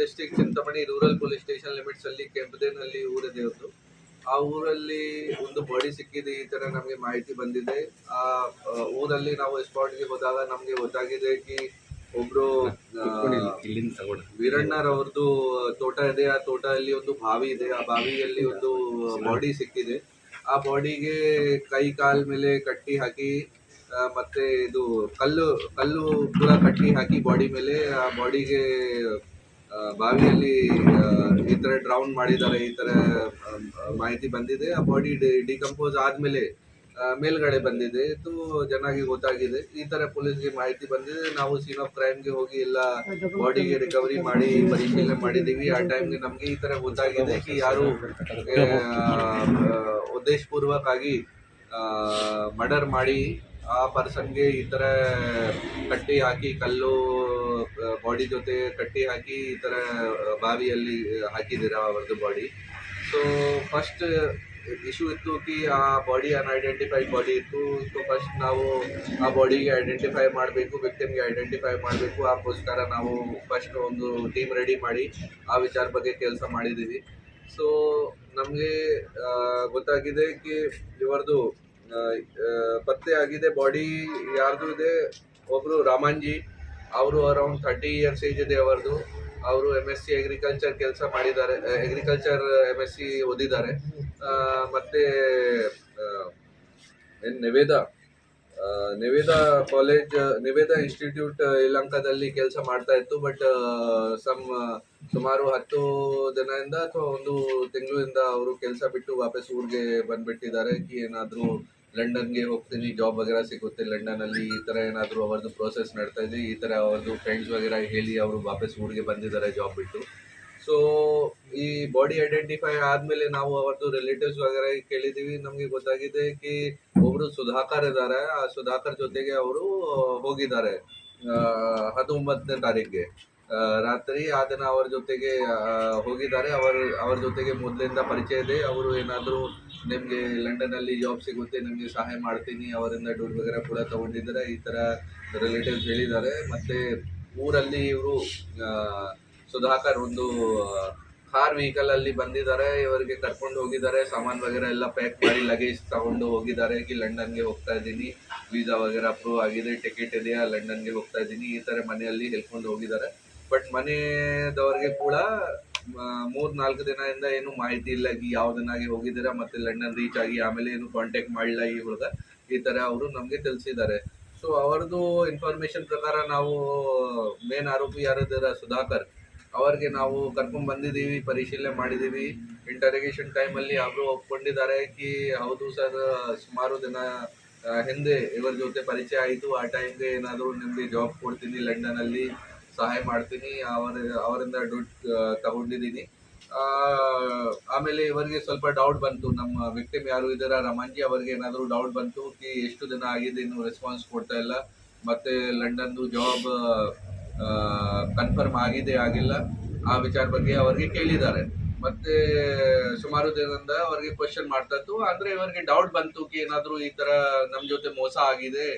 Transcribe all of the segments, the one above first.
District Chintamani rural police station limits ಅಲ್ಲಿ ಕೆಂಪದೇನಲ್ಲಿ ಊರಿದೆ ಒಂದು. ಆ ಊರಲ್ಲಿ ಒಂದು ಬಾಡಿ ಸಿಕ್ಕಿದೆ ಈ ತರ ನಮಗೆ ಮಾಹಿತಿ ಬಂದಿದೆ. ಆ ಊರಲ್ಲಿ ನಾವು ಸ್ಪಾಟ್ಗೆ ಹೋದಾಗ ನಮ್ಗೆ ಗೊತ್ತಾಗಿದೆ ಕಿ ಒಬ್ರು ವೀರಣ್ಣರ್ ಅವ್ರದ್ದು ತೋಟ ಇದೆ ಆ ತೋಟದಲ್ಲಿ ಒಂದು ಬಾವಿ ಇದೆ ಆ ಬಾವಿಯಲ್ಲಿ ಒಂದು ಬಾಡಿ ಸಿಕ್ಕಿದೆ. ಆ ಬಾಡಿಗೆ ಕೈ ಕಾಲ್ ಮೇಲೆ ಕಟ್ಟಿ ಹಾಕಿ ಮತ್ತೆ ಇದು ಕಲ್ಲು ಕಲ್ಲು ಕೂಡ ಕಟ್ಟಿ ಹಾಕಿ ಬಾಡಿ ಮೇಲೆ ಆ ಬಾಡಿಗೆ ಬಾವಿಯಲ್ಲಿ ಈ ತರ ಡ್ರೌನ್ ಮಾಡಿದ್ದಾರೆ ಈ ತರ ಮಾಹಿತಿ ಬಂದಿದೆ. ಆ ಬಾಡಿ ಡಿಕಂಪೋಸ್ ಆದಮೇಲೆ ಮೇಲ್ಗಡೆ ಬಂದಿದೆ. ಇದು ಚೆನ್ನಾಗಿ ಗೊತ್ತಾಗಿದೆ. ಈ ತರ ಪೊಲೀಸ್ಗೆ ಮಾಹಿತಿ ಬಂದಿದೆ. ನಾವು ಸೀನ್ ಆಫ್ ಕ್ರೈಮ್ಗೆ ಹೋಗಿ ಎಲ್ಲ ಬಾಡಿಗೆ ರಿಕವರಿ ಮಾಡಿ ಪರಿಶೀಲನೆ ಮಾಡಿದೀವಿ ಆ ಟೈಮ್ಗೆ ನಮ್ಗೆ ಈ ತರ ಗೊತ್ತಾಗಿದೆ ಕಿ ಯಾರು ಉದ್ದೇಶಪೂರ್ವಕವಾಗಿ ಮರ್ಡರ್ ಮಾಡಿ ಆ ಪರ್ಸನ್ಗೆ ಈ ತರ ಕಟ್ಟಿ ಹಾಕಿ ಕಲ್ಲು ಬಾಡಿ ಜೊತೆ ಕಟ್ಟಿ ಹಾಕಿ ಈ ಥರ ಬಾವಿಯಲ್ಲಿ ಹಾಕಿದ್ದೀರಾ ಅವ್ರದ್ದು ಬಾಡಿ ಸೊ ಫಸ್ಟ್ ಇಶ್ಯೂ ಇತ್ತು ಕಿ ಆ ಬಾಡಿ ಅನ್ಐಡೆಂಟಿಫೈಡ್ ಬಾಡಿ ಇತ್ತು. ಸೊ ಫಸ್ಟ್ ನಾವು ಆ ಬಾಡಿಗೆ ಐಡೆಂಟಿಫೈ ಮಾಡಬೇಕು ವಿಕ್ಟಿಮ್ಗೆ ಐಡೆಂಟಿಫೈ ಮಾಡಬೇಕು. ಅದಕ್ಕೋಸ್ಕರ ನಾವು ಫಸ್ಟ್ ಒಂದು ಟೀಮ್ ರೆಡಿ ಮಾಡಿ ಆ ವಿಚಾರ ಬಗ್ಗೆ ಕೆಲಸ ಮಾಡಿದ್ದೀವಿ ಸೊ ನಮಗೆ ಗೊತ್ತಾಗಿದೆ ಕಿ ಇವರದು ಪತ್ತೆ ಆಗಿದೆ ಬಾಡಿ ಯಾರ್ದು ಇದೆ? ಒಬ್ಬರು ರಾಮನ್ಜಿ. ಅವರು ಅರೌಂಡ್ ಥರ್ಟಿ ಇಯರ್ಸ್ ಏಜ್ ಇದೆ ಅವರದು. ಅವರು ಎಂ ಎಸ್ ಸಿ ಅಗ್ರಿಕಲ್ಚರ್ ಕೆಲಸ ಮಾಡಿದ್ದಾರೆ ಅಗ್ರಿಕಲ್ಚರ್ ಎಂ ಎಸ್ ಸಿ ಓದಿದ್ದಾರೆ. ಮತ್ತೆ ನಿವೇದಾ ನಿವೇದ ಕಾಲೇಜ್ ನಿವೇದಾ ಇನ್ಸ್ಟಿಟ್ಯೂಟ್ ಯಲಹಂಕದಲ್ಲಿ ಕೆಲಸ ಮಾಡ್ತಾ ಇತ್ತು ಬಟ್ ಸಮ್ ಸುಮಾರು ಹತ್ತು ದಿನದಿಂದ ಅಥವಾ ಒಂದು ತಿಂಗಳಿಂದ ಅವರು ಕೆಲಸ ಬಿಟ್ಟು ವಾಪಸ್ ಊರಿಗೆ ಬಂದ್ಬಿಟ್ಟಿದ್ದಾರೆ. ಏನಾದರೂ ಲಂಡನ್ಗೆ ಹೋಗ್ತೀನಿ ಜಾಬ್ ವಗೇರಾ ಸಿಗುತ್ತೆ ಲಂಡನಲ್ಲಿ ಈ ಥರ ಏನಾದರೂ ಅವ್ರದ್ದು ಪ್ರೋಸೆಸ್ ನಡ್ತಾ ಇದೆ, ಈ ಥರ ಅವ್ರದ್ದು ಫ್ರೆಂಡ್ಸ್ ವಗೇರಾ ಹೇಳಿ ಅವರು ವಾಪಸ್ ಊರಿಗೆ ಬಂದಿದ್ದಾರೆ ಜಾಬ್ ಬಿಟ್ಟು. ಸೊ ಈ ಬಾಡಿ ಐಡೆಂಟಿಫೈ ಆದ್ಮೇಲೆ ನಾವು ಅವ್ರದ್ದು ರಿಲೇಟಿವ್ಸ್ ವಗೇರಾ ಕೇಳಿದೀವಿ ನಮಗೆ ಗೊತ್ತಾಗಿದೆ ಕಿ ಒಬ್ರು ಸುಧಾಕರ್ ಇದ್ದಾರೆ, ಆ ಸುಧಾಕರ್ ಜೊತೆಗೆ ಅವರು ಹೋಗಿದ್ದಾರೆ ಹತ್ತೊಂಬತ್ತನೇ ತಾರೀಕಿಗೆ ರಾತ್ರಿ ಆ ದಿನ ಅವರ ಜೊತೆಗೆ ಹೋಗಿದ್ದಾರೆ. ಅವರ, ಅವ್ರ ಜೊತೆಗೆ ಮೊದಲಿಂದ ಪರಿಚಯ ಇದೆ. ಅವರು ಏನಾದರೂ ನಿಮಗೆ ಲಂಡನಲ್ಲಿ ಜಾಬ್ ಸಿಗುತ್ತೆ, ನಿಮಗೆ ಸಹಾಯ ಮಾಡ್ತೀನಿ, ಅವರಿಂದ ದುಡ್ಡು ವಗೇರಾ ಕೂಡ ತಗೊಂಡಿದ್ದಾರೆ. ಈ ಥರ ರಿಲೇಟಿವ್ಸ್ ಹೇಳಿದ್ದಾರೆ. ಮತ್ತೆ ಊರಲ್ಲಿ ಇವರು ಸುಧಾಕರ್ ಒಂದು ಕಾರ್ ವೆಹಿಕಲ್ ಅಲ್ಲಿ ಬಂದಿದ್ದಾರೆ. ಇವರಿಗೆ ಕರ್ಕೊಂಡು ಹೋಗಿದ್ದಾರೆ. ಸಾಮಾನು ವಗೇರಾ ಎಲ್ಲ ಪ್ಯಾಕ್ ಮಾಡಿ ಲಗೇಜ್ ತಗೊಂಡು ಹೋಗಿದ್ದಾರೆ. ಕಿ ಲಂಡನ್ಗೆ ಹೋಗ್ತಾ ಇದ್ದೀನಿ. ವೀಸಾ ವಗೇರಾ ಅಪ್ರೂವ್ ಆಗಿದೆ. ಟಿಕೆಟ್ ಇದೆಯಾ? ಲಂಡನ್ಗೆ ಹೋಗ್ತಾ ಇದ್ದೀನಿ. ಈ ತರ ಮನೆಯಲ್ಲಿ ಹೇಳ್ಕೊಂಡು ಹೋಗಿದ್ದಾರೆ. ಬಟ್ ಮನೆದವರಿಗೆ ಕೂಡ ಮೂರ್ ನಾಲ್ಕು ದಿನದಿಂದ ಏನು ಮಾಹಿತಿ ಇಲ್ಲ ಈ ಯಾವ ಹೋಗಿದ್ದೀರಾ ಮತ್ತೆ ಲಂಡನ್ ರೀಚ್ ಆಗಿ ಆಮೇಲೆ ಏನು ಕಾಂಟ್ಯಾಕ್ಟ್ ಮಾಡಿಲ್ಲ ಈ ಹುಡುಗ, ಈ ತರ ಅವರು ನಮ್ಗೆ ತಿಳಿಸಿದ್ದಾರೆ. ಸೊ ಅವರದು ಇನ್ಫಾರ್ಮೇಶನ್ ಪ್ರಕಾರ ನಾವು ಮೇನ್ ಆರೋಪಿ ಯಾರಿದ್ದೀರ ಸುಧಾಕರ್, ಅವರಿಗೆ ನಾವು ಕರ್ಕೊಂಡ್ ಬಂದಿದ್ದೀವಿ, ಪರಿಶೀಲನೆ ಮಾಡಿದ್ದೀವಿ. ಇಂಟರೋಗೇಷನ್ ಟೈಮಲ್ಲಿ ಅವರು ಒಪ್ಕೊಂಡಿದ್ದಾರೆ ಕಿ, ಹೌದು ಸರ್, ಸುಮಾರು ದಿನ ಹಿಂದೆ ಇವರ ಜೊತೆ ಪರಿಚಯ ಆಯಿತು. ಆ ಟೈಮ್ಗೆ ಏನಾದರೂ ನಿಮಗೆ ಜಾಬ್ ಕೊಡ್ತೀನಿ ಲಂಡನಲ್ಲಿ ಸಹಾಯ ಮಾಡ್ತೀನಿ, ಅವರ, ಅವರಿಂದ ದುಡ್ಡು ತಗೊಂಡಿದ್ದೀನಿ. ಆಮೇಲೆ ಇವರಿಗೆ ಸ್ವಲ್ಪ ಡೌಟ್ ಬಂತು, ನಮ್ಮ ವಿಕ್ಟಿಮ್ ಯಾರು ಇದ್ದಾರ, ರಮಾಂಜಿ ಅವರಿಗೆ ಏನಾದರೂ ಡೌಟ್ ಬಂತು ಕಿ ಎಷ್ಟು ದಿನ ಆಗಿದೆ, ಇನ್ನು ರೆಸ್ಪಾನ್ಸ್ ಕೊಡ್ತಾ ಇಲ್ಲ. ಮತ್ತೆ ಲಂಡನ್ದು ಜಾಬ್ ಕನ್ಫರ್ಮ್ ಆಗಿದೆ, ಆಗಿಲ್ಲ. ಆ ವಿಚಾರ ಬಗ್ಗೆ ಅವರಿಗೆ ಕೇಳಿದ್ದಾರೆ. ಮತ್ತೆ ಸುಮಾರು ದಿನದಿಂದ ಅವರಿಗೆ ಕ್ವಶನ್ ಮಾಡ್ತಾ ಇತ್ತು. ಅಂದ್ರೆ ಇವರಿಗೆ ಡೌಟ್ ಬಂತು ಕಿ ಏನಾದರೂ ಈ ತರ ನಮ್ಮ ಜೊತೆ ಮೋಸ ಆಗಿದೆ.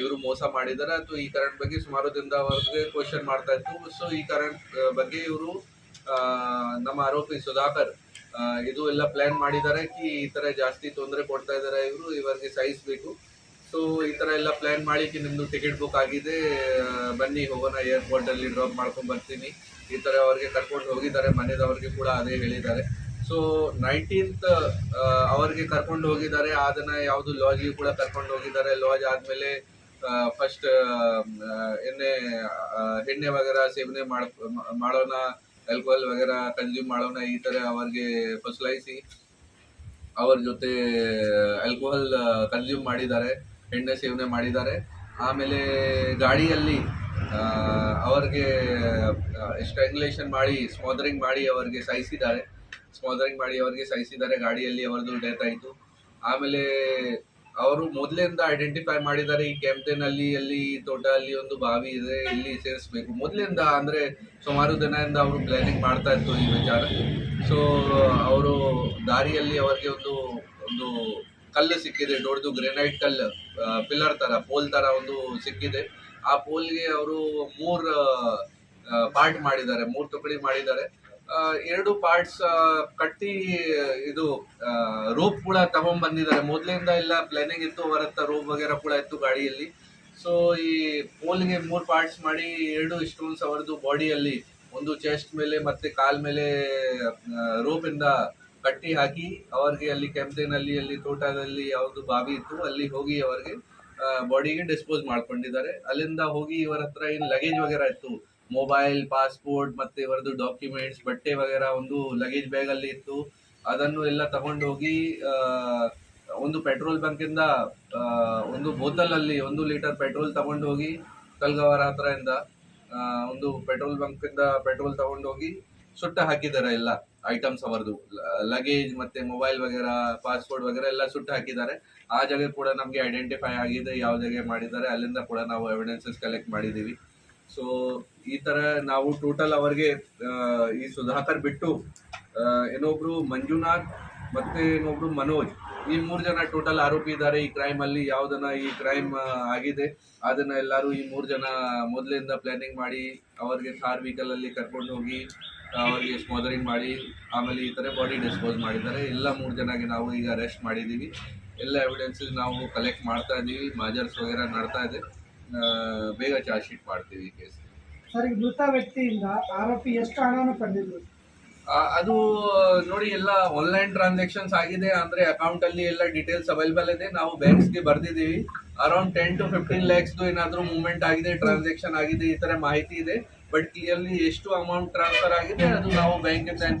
ಇವರು ಮೋಸ ಮಾಡಿದಾರೆ. ಅಥವಾ ಈ ಕರೆಂಟ್ ಬಗ್ಗೆ ಸುಮಾರು ದಿನದ ಅವರಿಗೆ ಕ್ವಶನ್ ಮಾಡ್ತಾ ಇತ್ತು. ಸೊ ಈ ಕರೆಂಟ್ ಬಗ್ಗೆ ಇವರು ನಮ್ಮ ಆರೋಪಿ ಸುಧಾಕರ್ ಇದು ಎಲ್ಲ ಪ್ಲಾನ್ ಮಾಡಿದ್ದಾರೆ ಕಿ, ಈ ತರ ಜಾಸ್ತಿ ತೊಂದರೆ ಕೊಡ್ತಾ ಇದ್ದಾರೆ ಇವರು, ಇವರಿಗೆ ಸಾಯಿಸ್ಬೇಕು ಸೊ ಈ ತರ ಎಲ್ಲ ಪ್ಲಾನ್ ಮಾಡಿ ಕಿ, ನಿಮ್ದು ಟಿಕೆಟ್ ಬುಕ್ ಆಗಿದೆ. ಬನ್ನಿ, ಹೋಗೋಣ ಏರ್ಪೋರ್ಟ್ ಅಲ್ಲಿ ಡ್ರಾಪ್ ಮಾಡ್ಕೊಂಡ್ ಬರ್ತೀನಿ. ಈ ತರ ಅವ್ರಿಗೆ ಕರ್ಕೊಂಡು ಹೋಗಿದ್ದಾರೆ. ಮನೆದವ್ರಿಗೆ ಕೂಡ ಅದೇ ಹೇಳಿದ್ದಾರೆ. ಸೊ ನೈನ್ಟೀನ್ತ್ ಅವರಿಗೆ ಕರ್ಕೊಂಡು ಹೋಗಿದ್ದಾರೆ. ಆ ದಿನ ಯಾವುದು ಲಾಜಿಗೆ ಕೂಡ ಕರ್ಕೊಂಡು ಹೋಗಿದ್ದಾರೆ. ಲಾಜ್ ಆದಮೇಲೆ ಫಸ್ಟ್ ಎಣ್ಣೆ ಎಣ್ಣೆ ವಗೇರಾ ಸೇವನೆ ಮಾಡ್, ಮಾಡೋಣ ಆಲ್ಕೋಹಾಲ್ ವಗೇರಾ ಕನ್ಸ್ಯೂಮ್ ಮಾಡೋಣ ಈ ಥರ ಅವರಿಗೆ ಫಸಲಾಯಿಸಿ ಅವ್ರ ಜೊತೆ ಆಲ್ಕೋಹಾಲ್ ಕನ್ಸ್ಯೂಮ್ ಮಾಡಿದ್ದಾರೆ. ಎಣ್ಣೆ ಸೇವನೆ ಮಾಡಿದ್ದಾರೆ. ಆಮೇಲೆ ಗಾಡಿಯಲ್ಲಿ ಅವ್ರಿಗೆ ಸ್ಟ್ರ್ಯಾಂಗ್ಯುಲೇಷನ್ ಮಾಡಿ ಸ್ಮೋದರಿಂಗ್ ಮಾಡಿ ಅವರಿಗೆ ಸಾಯಿಸಿದ್ದಾರೆ ಸ್ಮಾದರಿಂಗ್ ಮಾಡಿ ಅವರಿಗೆ ಸಹಿಸಿದ್ದಾರೆ, ಗಾಡಿಯಲ್ಲಿ ಅವರದು ಡೆತ್ ಆಯಿತು. ಆಮೇಲೆ ಅವರು ಮೊದಲಿಂದ ಐಡೆಂಟಿಫೈ ಮಾಡಿದ್ದಾರೆ, ಈ ಕ್ಯಾಂಪೇನ್ ಅಲ್ಲಿ ತೋಟ ಅಲ್ಲಿ ಒಂದು ಬಾವಿ ಇದೆ, ಇಲ್ಲಿ ಸೇರಿಸಬೇಕು. ಮೊದಲಿಂದ ಅಂದರೆ ಸುಮಾರು ದಿನದಿಂದ ಅವರು ಪ್ಲಾನಿಂಗ್ ಮಾಡ್ತಾ ಇತ್ತು ಈ ವಿಚಾರ. ಸೊ ಅವರು ದಾರಿಯಲ್ಲಿ ಅವರಿಗೆ ಒಂದು ಒಂದು ಕಲ್ಲು ಸಿಕ್ಕಿದೆ, ದೊಡ್ಡದು ಗ್ರೆನೈಟ್ ಕಲ್ಲು ಪಿಲ್ಲರ್ ಥರ ಪೋಲ್ ಥರ ಒಂದು ಸಿಕ್ಕಿದೆ. ಆ ಪೋಲ್ಗೆ ಅವರು ಮೂರು ಪಾರ್ಟ್ ಮಾಡಿದ್ದಾರೆ, ಮೂರು ತುಕಡಿ ಮಾಡಿದ್ದಾರೆ. ಎರಡು ಪಾರ್ಟ್ಸ್ ಕಟ್ಟಿ, ಇದು ರೋಪ್ ಕೂಡ ತಗೊಂಡ್ಬಂದಿದ್ದಾರೆ. ಮೊದಲಿಂದ ಎಲ್ಲ ಪ್ಲಾನಿಂಗ್ ಇತ್ತು ಅವರತ್ರ ರೋಪ್ ವಗೇರ ಕೂಡ ಇತ್ತು ಗಾಡಿಯಲ್ಲಿ. ಸೊ ಈ ಪೋಲ್ಗೆ ಮೂರು ಪಾರ್ಟ್ಸ್ ಮಾಡಿ, ಎರಡು ಸ್ಟೋನ್ಸ್ ಅವರದು ಬಾಡಿಯಲ್ಲಿ ಒಂದು ಚೆಸ್ಟ್ ಮೇಲೆ ಮತ್ತೆ ಕಾಲ್ ಮೇಲೆ ರೋಪ್ ಇಂದ ಕಟ್ಟಿ ಹಾಕಿ, ಅವರಿಗೆ ಅಲ್ಲಿ ಕೆಂಪೇನಲ್ಲಿ ಅಲ್ಲಿ ತೋಟದಲ್ಲಿ ಯಾವುದು ಬಾವಿ ಇತ್ತು, ಅಲ್ಲಿ ಹೋಗಿ ಅವರಿಗೆ ಬಾಡಿಗೆ ಡಿಸ್ಪೋಸ್ ಮಾಡ್ಕೊಂಡಿದ್ದಾರೆ. ಅಲ್ಲಿಂದ ಹೋಗಿ ಇವರ ಹತ್ರ ಏನು ಲಗೇಜ್ ವಗೇರ ಇತ್ತು ಮೊಬೈಲ್, ಪಾಸ್ಪೋರ್ಟ್ ಮತ್ತೆ ಇವರದ್ದು ಡಾಕ್ಯುಮೆಂಟ್ಸ್ ಬಟ್ಟೆ ವಗೇರ ಒಂದು ಲಗೇಜ್ ಬ್ಯಾಗ್ ಅಲ್ಲಿ ಇತ್ತು. ಅದನ್ನು ಎಲ್ಲ ತಗೊಂಡೋಗಿ ಒಂದು ಪೆಟ್ರೋಲ್ ಇಂದ ಒಂದು ಬೋತಲ್ ಅಲ್ಲಿ ಒಂದು ಲೀಟರ್ ಪೆಟ್ರೋಲ್ ತಗೊಂಡೋಗಿ ಕಲ್ಗವರ ಹತ್ರ ಇಂದ ಒಂದು ಪೆಟ್ರೋಲ್ ಇಂದ ಪೆಟ್ರೋಲ್ ತಗೊಂಡೋಗಿ ಸುಟ್ಟ ಹಾಕಿದ್ದಾರೆ ಎಲ್ಲ ಐಟಮ್ಸ್ ಅವರದು ಲಗೇಜ್ ಮತ್ತೆ ಮೊಬೈಲ್ ವಗೇರ ಪಾಸ್ಪೋರ್ಟ್ ವಗೇರ ಎಲ್ಲ ಸುಟ್ಟು ಹಾಕಿದ್ದಾರೆ. ಆ ಜಾಗ ಕೂಡ ನಮಗೆ ಐಡೆಂಟಿಫೈ ಆಗಿದೆ, ಯಾವ ಜಾಗ ಮಾಡಿದ್ದಾರೆ, ಅಲ್ಲಿಂದ ಕೂಡ ನಾವು ಎವಿಡೆನ್ಸಸ್ ಕಲೆಕ್ಟ್ ಮಾಡಿದ್ದೀವಿ. ಸೊ ಈ ತರ ನಾವು ಟೋಟಲ್ ಅವರಿಗೆ ಈ ಸುಧಾಕರ್ ಬಿಟ್ಟು ಏನೊಬ್ರು ಮಂಜುನಾಥ್ ಮತ್ತೆ ಏನೊಬ್ರು ಮನೋಜ್, ಈ ಮೂರು ಜನ ಟೋಟಲ್ ಆರೋಪಿ ಇದ್ದಾರೆ ಈ ಕ್ರೈಮ್ ಅಲ್ಲಿ, ಯಾವ್ದನ್ನ ಈ ಕ್ರೈಮ್ ಆಗಿದೆ, ಅದನ್ನ ಎಲ್ಲರೂ ಈ ಮೂರು ಜನ ಮೊದಲಿಂದ ಪ್ಲಾನಿಂಗ್ ಮಾಡಿ, ಅವರಿಗೆ ಕಾರ್ ವೆಹಿಕಲ್ ಅಲ್ಲಿ ಕರ್ಕೊಂಡು ಹೋಗಿ, ಅವರಿಗೆ ಸ್ಮೋದರಿಂಗ್ ಮಾಡಿ, ಆಮೇಲೆ ಈ ತರ ಬಾಡಿ ಡಿಸ್ಪೋಸ್ ಮಾಡಿದ್ದಾರೆ. ಎಲ್ಲ ಮೂರು ಜನಗೆ ನಾವು ಈಗ ಅರೆಸ್ಟ್ ಮಾಡಿದ್ದೀವಿ. ಎಲ್ಲ ಎವಿಡೆನ್ಸಸ್ ನಾವು ಕಲೆಕ್ಟ್ ಮಾಡ್ತಾ ಇದ್ದೀವಿ ಮಾಜರ್ಸ್ ವಗೇರ ನಡ್ತಾ ಇದೆ. ಬೇಗ ಚಾರ್ಜ್ ಶೀಟ್ ಮಾಡ್ತೀವಿ ಈ ಕೇಸ್ ಸರ್ ಈಗ ಮೃತ ವ್ಯಕ್ತಿಯಿಂದ ಆರೋಪಿ ಎಷ್ಟು ಹಣವನ್ನು ಪಡೆದಿದ್ರು? ಅದು ನೋಡಿ ಎಲ್ಲ ಆನ್ಲೈನ್ ಟ್ರಾನ್ಸಾಕ್ಷನ್ಸ್ ಆಗಿದೆ. ಅಂದ್ರೆ ಅಕೌಂಟ್ ಅಲ್ಲಿ ಎಲ್ಲ ಡೀಟೇಲ್ಸ್ ಅವೈಲೇಬಲ್ ಇದೆ. ನಾವು ಬ್ಯಾಂಕ್ಸ್ಗೆ ಬರ್ದಿದ್ದೀವಿ. ಅರೌಂಡ್ ಟೆನ್ ಟು ಫಿಫ್ಟೀನ್ ಲ್ಯಾಕ್ಸ್ದು ಏನಾದ್ರೂ ಮೂವ್ಮೆಂಟ್ ಆಗಿದೆ ಟ್ರಾನ್ಸಾಕ್ಷನ್ ಆಗಿದೆ ಈ ತರ ಮಾಹಿತಿ ಇದೆ. ಬಟ್ ಕ್ಲಿಯರ್ಲಿ ಎಷ್ಟು ಅಮೌಂಟ್ ಟ್ರಾನ್ಸ್ಫರ್ ಆಗಿದೆ ಅದು ನಾವು ಬ್ಯಾಂಕ್ ನೀವು